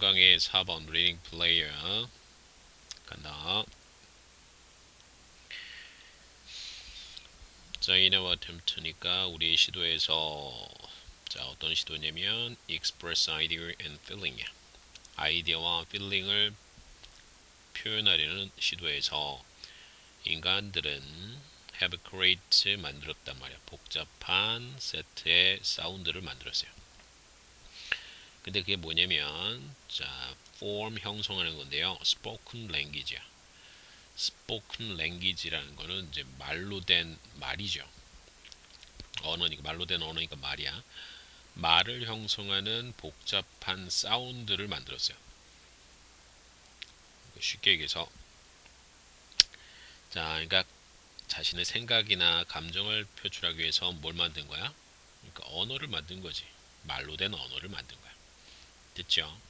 3강의 4번 reading player 간다. 자, our attempt니까 우리의 시도에서 자, 어떤 시도냐면 express idea and feeling 아이디어와 feeling을 표현하려는 시도에서 인간들은 have create 만들었단 말이야. 복잡한 세트의 사운드를 만들었어요. 근데 그게 뭐냐면 자, form 형성하는 건데요. spoken language야. spoken language라는 거는 이제 말로 된 말이죠. 언어니까 말로 된 언어니까 말이야. 말을 형성하는 복잡한 사운드를 만들었어요. 쉽게 얘기해서 자, 그러니까 자신의 생각이나 감정을 표출하기 위해서 뭘 만든 거야? 그러니까 언어를 만든 거지. 말로 된 언어를 만든 거야. 됐죠?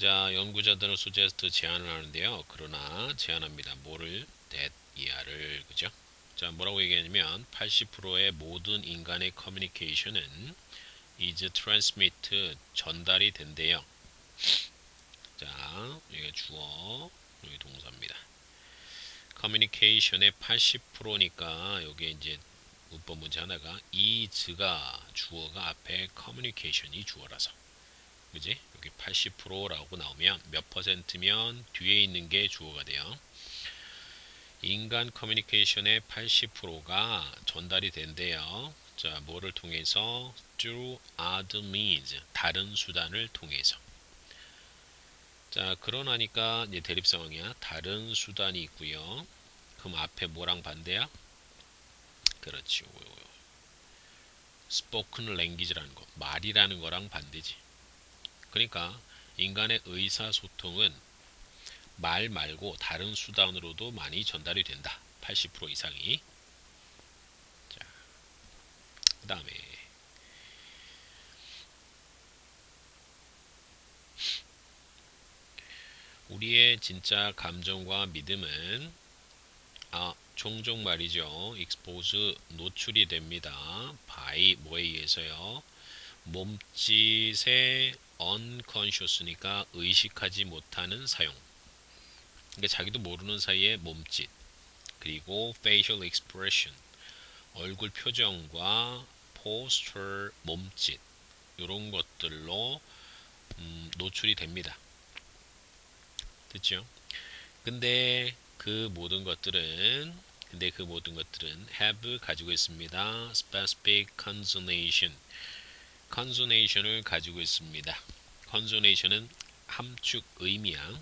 자, 연구자들은 수제스트 제안을 하는데요. 그러나 제안합니다. 뭐를? that 이하를 그죠? 자, 뭐라고 얘기하냐면 80%의 모든 인간의 커뮤니케이션은 is transmit 전달이 된대요. 자, 이게 주어, 여기 동사입니다. 커뮤니케이션의 80%니까 여기 이제 문법 문제 하나가 is가 주어가 앞에 커뮤니케이션이 주어라서 그지? 여기 80%라고 나오면 몇 퍼센트면 뒤에 있는 게 주어가 돼요. 인간 커뮤니케이션의 80%가 전달이 된대요. 자, 뭐를 통해서? through other means, 다른 수단을 통해서. 자, 그러나니까 이제 대립 상황이야. 다른 수단이 있고요. 그럼 앞에 뭐랑 반대야? 그렇지. spoken language라는 거, 말이라는 거랑 반대지. 그러니까 인간의 의사소통은 말 말고 다른 수단으로도 많이 전달이 된다. 80% 이상이. 자, 그 다음에 우리의 진짜 감정과 믿음은 아, 종종 말이죠. expose 노출이 됩니다. by 뭐에 의해서요? 몸짓의 unconscious니까 의식하지 못하는 사용. 그러니까 자기도 모르는 사이에 몸짓 그리고 facial expression 얼굴 표정과 posture 몸짓 이런 것들로 음, 노출이 됩니다. 됐죠? 근데 그 모든 것들은 근데 그 모든 것들은 have 가지고 있습니다. specific consonation consonation을 가지고 있습니다. consonation은 함축 의미야.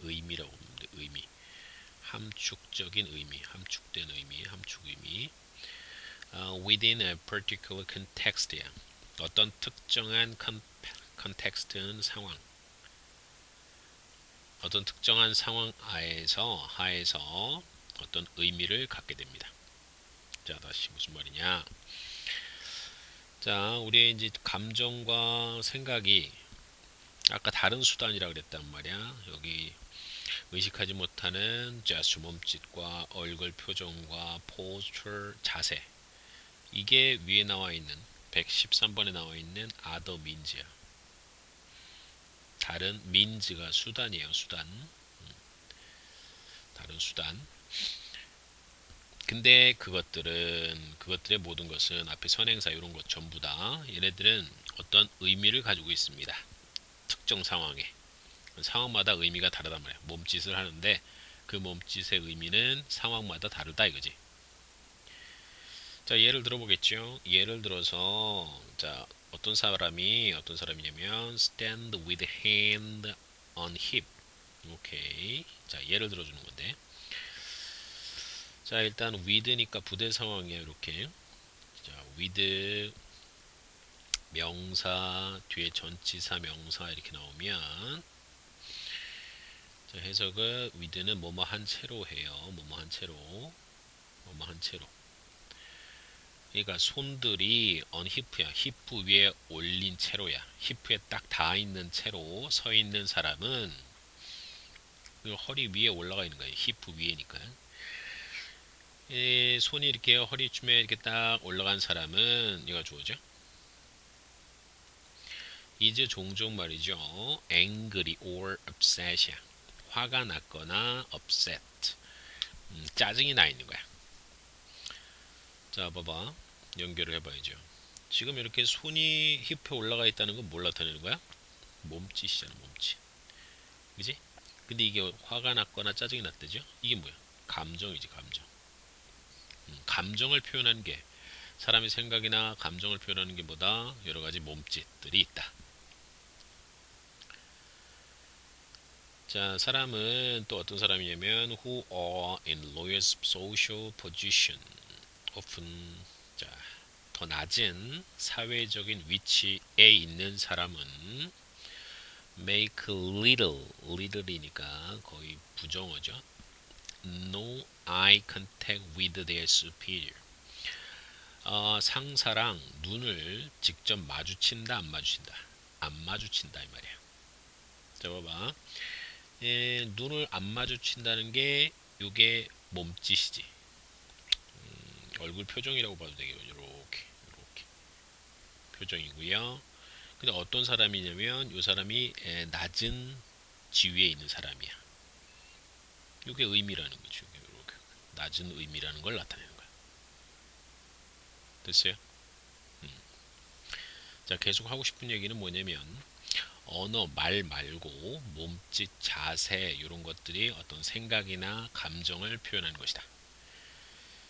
의미라고 부르는데 의미. 함축적인 의미, 함축된 의미, 함축 의미. Uh, within a particular context야. 어떤 특정한 컨, 컨텍스트는 상황. 어떤 특정한 상황 하에서 하에서 어떤 의미를 갖게 됩니다. 자, 다시 무슨 말이냐? 자, 우리의 이제 감정과 생각이 아까 다른 수단이라 그랬단 말이야. 여기 의식하지 못하는 제스 몸짓과 얼굴 표정과 포스처 자세 이게 위에 나와 있는 113번에 나와 있는 other means야. 다른 means가 수단이에요. 수단. 다른 수단. 근데 그것들은 그것들의 모든 것은 앞에 선행사 이런 것 전부 다 얘네들은 어떤 의미를 가지고 있습니다. 특정 상황에 상황마다 의미가 다르단 말이야. 몸짓을 하는데 그 몸짓의 의미는 상황마다 다르다 이거지. 자 예를 들어보겠죠. 예를 들어서 자 어떤 사람이 어떤 사람이냐면 stand with hand on hip. 오케이. 자 예를 들어주는 건데. 자 일단 with니까 부대 상황이에요 이렇게. 자 with 명사 뒤에 전치사 명사 이렇게 나오면. 자 해석을 with는 뭐뭐 한 채로 해요. 뭐뭐 한 채로. 뭐뭐 한 채로. 그러니까 손들이 on hip야. 히프 위에 올린 채로야. 히프에 딱 닿아 있는 채로 서 있는 사람은 허리 위에 올라가 있는 거예요. 히프 위에니까 이 손이 이렇게 허리춤에 이렇게 딱 올라간 사람은 이가 주어죠. is 종종 말이죠. angry or upset이야. 화가 났거나 upset. 음, 짜증이 나 있는 거야. 자, 봐봐. 연결을 해봐야죠. 지금 이렇게 손이 힙에 올라가 있다는 건 뭘 나타내는 거야? 몸짓이잖아, 몸짓. 그지? 근데 이게 화가 났거나 짜증이 났대죠? 이게 뭐야? 감정이지, 감정. 음, 감정을 표현하는 게 사람의 생각이나 감정을 표현하는 게 보다 여러 가지 몸짓들이 있다. 자, 사람은 또 어떤 사람이냐면 who are in lower social position often 자, 더 낮은 사회적인 위치에 있는 사람은 make little little이니까 거의 부정어죠. no eye contact with their superior. 어, 상사랑 눈을 직접 마주친다 안 마주친다? 안 마주친다 이 말이야. 자 봐봐. 예, 눈을 안 마주친다는 게 요게 몸짓이지. 음, 얼굴 표정이라고 봐도 되겠요 이렇게 이렇게. 표정이고요. 근데 어떤 사람이냐면 요 사람이 에, 낮은 지위에 있는 사람이야. 요게 의미라는 거죠 낮은 의미라는 걸 나타내는 거야 됐어요? 음. 자 계속 하고 싶은 얘기는 뭐냐면 언어 말 말고 몸짓 자세 이런 것들이 어떤 생각이나 감정을 표현하는 것이다.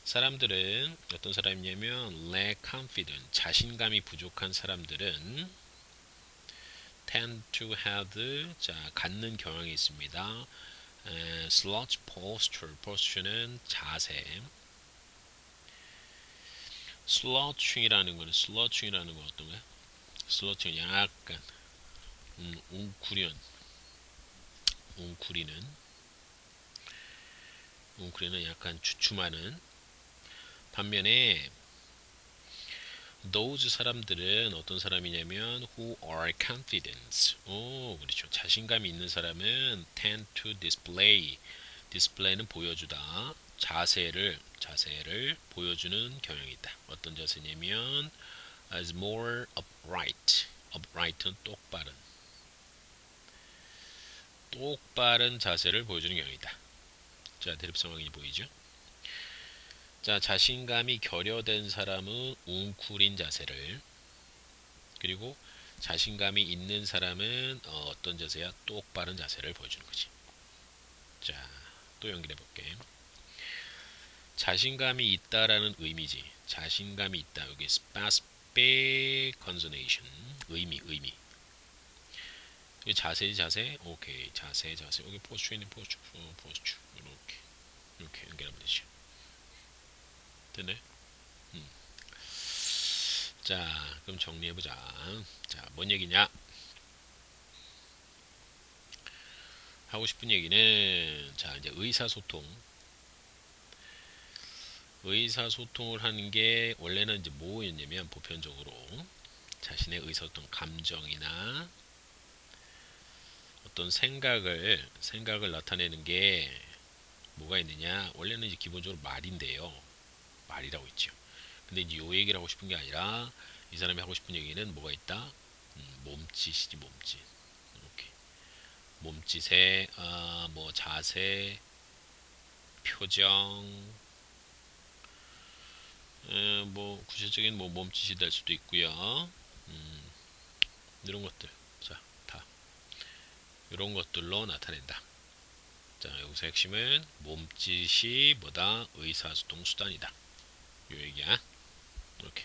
사람들은 어떤 사람이냐면 lack confidence 자신감이 부족한 사람들은 tend to have 자 갖는 경향이 있습니다. 에, slouch posture posture는 자세 slouching이라는 거는 slouching이라는 건 어떤 거야? slouching 약간 음, 웅크련 웅크리는 웅크리는 약간 주춤하는 반면에 those 사람들은 어떤 사람이냐면 who are confident. 오 그렇죠. 자신감이 있는 사람은 tend to display. display는 보여주다. 자세를 자세를 보여주는 경향이 있다. 어떤 자세냐면 as more upright. upright는 똑바른. 똑바른 자세를 보여주는 경향이다. 자, 대립성 확인이 보이죠? 자, 자신감이 결여된 사람은 웅크린 자세를 그리고 자신감이 있는 사람은 어, 떤 자세야? 똑바른 자세를 보여주는 거지. 자, 또 연결해 볼게. 자신감이 있다라는 의미지. 자신감이 있다. 여기 specific consonation. 의미, 의미. 자세지 자세 오케이 자세 자세 여기 포스처 포스처 어, 포스처 이렇게 이렇게 연결하면 되죠 됐네. 음. 자 그럼 정리해보자. 자 뭔 얘기냐? 하고 싶은 얘기는 자 이제 의사소통. 의사소통을 하는 게 원래는 이제 뭐였냐면 보편적으로 자신의 의사소통 감정이나 어떤 생각을 생각을 나타내는 게 뭐가 있느냐? 원래는 이제 기본적으로 말인데요 말이라고 있죠. 근데 이제 요 얘기를 하고 싶은 게 아니라 이 사람이 하고 싶은 얘기는 뭐가 있다? 음, 몸짓이지 몸짓. 이렇게. 몸짓에 아, 뭐 자세 표정 에, 뭐 구체적인 뭐 몸짓이 될 수도 있고요. 음, 이런 것들. 이런 것들로 나타낸다. 자, 여기서 핵심은 몸짓이 뭐다? 의사소통 수단이다. Here we go. Okay.